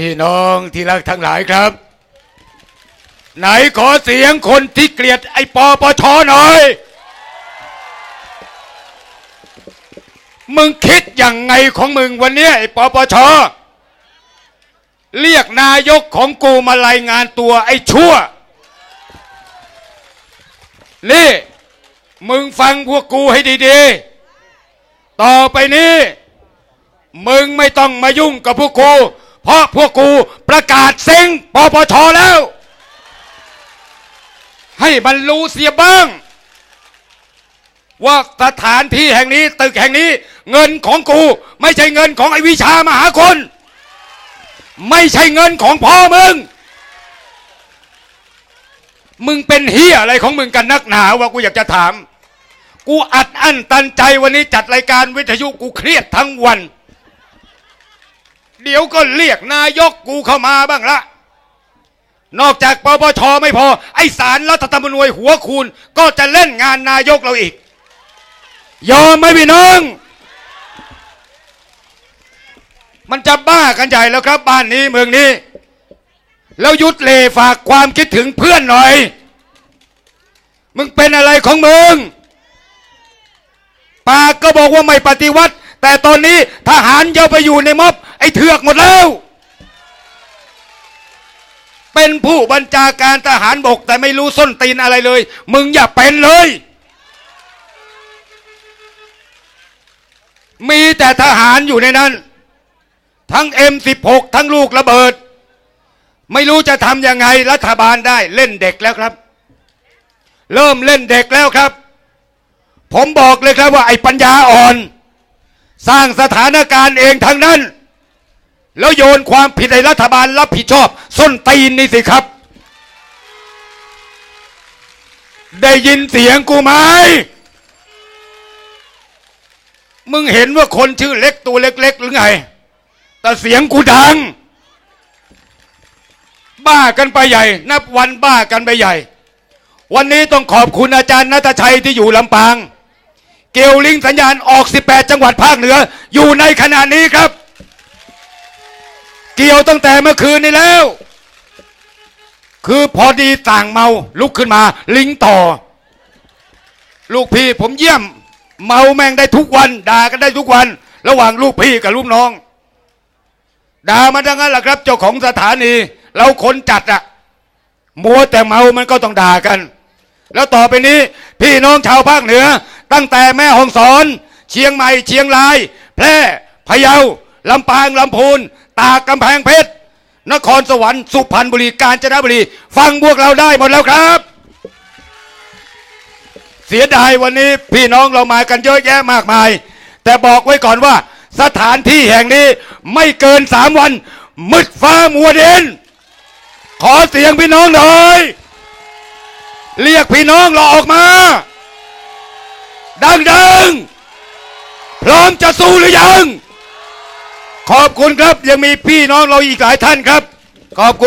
พี่น้องที่รักทั้งหลายครับ ไหนขอเสียงคนที่เกลียดไอ้ปอปชหน่อย มึงคิดอย่างไงของมึงวันนี้ไอ้ปปชเรียกนายกของกูมารายงานตัวไอ้ชั่ว นี่ มึงฟังพวกกูให้ดีๆ ต่อไปนี้ มึงไม่ต้องมายุ่งกับพวกกู เพราะพวกกูประกาศเซ็งปปชแล้ว ให้มันรู้เสียบ้าง ว่าสถานที่แห่งนี้ตึกแห่งนี้ เงินของกู ไม่ใช่เงินของไอวิชามหาคน ไม่ใช่เงินของพ่อมึง มึงเป็นเฮียอะไรของมึงกันนักหนาว่ากูอยากจะถาม กูอัดอั้นตันใจวันนี้จัดรายการวิทยุกูเครียดทั้งวัน เดี๋ยวก็เรียกนายกกูเข้ามาบ้างละ นอกจากปปชไม่พอ ไอสารรัฐธรรมนูญหัวคูณก็จะเล่นงานนายกเราอีก ยอมไหมพี่น้อง มันจะบ้ากันใหญ่แล้วครับ บ้านนี้เมืองนี้ แล้วยุดเลฝากความคิดถึงเพื่อนหน่อย มึงเป็นอะไรของมึงปากก็บอกว่าไม่ปฏิวัติ แต่ตอนนี้ทหารเยาไปอยู่ในม็อบไอ้เถือกหมดแล้ว เป็นผู้บัญชาการทหารบก แต่ไม่รู้ส้นตีนอะไรเลย มึงอย่าเป็นเลย มีแต่ทหารอยู่ในนั้น ทั้ง M16 ทั้งลูกระเบิด ไม่รู้จะทำยังไงรัฐบาลได้เล่นเด็กแล้วครับ เริ่มเล่นเด็กแล้วครับ ผมบอกเลยครับว่าไอ้ปัญญาอ่อน สร้างสถานการณ์เองทั้งนั้น แล้วโยนความผิดให้รัฐบาลรับผิดชอบ ส้นตีนนี่สิครับ ได้ยินเสียงกูไหมมึงเห็นว่าคนชื่อเล็กตัวเล็ก ๆ หรือไง แต่เสียงกูดัง บ้ากันไปใหญ่ นับวันบ้ากันไปใหญ่ วันนี้ต้องขอบคุณอาจารย์นัทชัยที่อยู่ลำปาง เกลลิงสัญญาณออก 18 จังหวัดภาคเหนือ อยู่ในขณะนี้ครับ เกี่ยวตั้งแต่เมื่อคืนนี้แล้ว คือพอดีต่างเมาลุกขึ้นมา ลิงต่อ ลูกพี่ผมเยี่ยม เมาแม่งได้ทุกวัน ด่ากันได้ทุกวัน ระหว่างลูกพี่กับลูกน้องด่ามาดังนั้นแหละครับ เจ้าของสถานี เราคนจัดอะมัวแต่เมามันก็ต้องด่ากัน แล้วต่อไปนี้ พี่น้องชาวภาคเหนือ ตั้งแต่แม่ฮ่องสอน เชียงใหม่ เชียงราย แพร่พะเยาลำปางลำพูน ตากกำแพงเพชรนครสวรรค์สุพรรณบุรีกาญจนบุรี ฟังพวกเราได้หมดแล้วครับ เสียดายวันนี้พี่น้องเรามากันเยอะแยะมากมาย แต่บอกไว้ก่อนว่า สถานที่แห่งนี้ไม่เกินสามวัน มืดฟ้ามัวดินขอเสียงพี่น้องหน่อย เรียกพี่น้องเราออกมา ดังดังพร้อมจะสู้หรือยัง ขอบคุณครับยังมีพี่น้องเราอีกหลายท่านครับ ขอบคุณ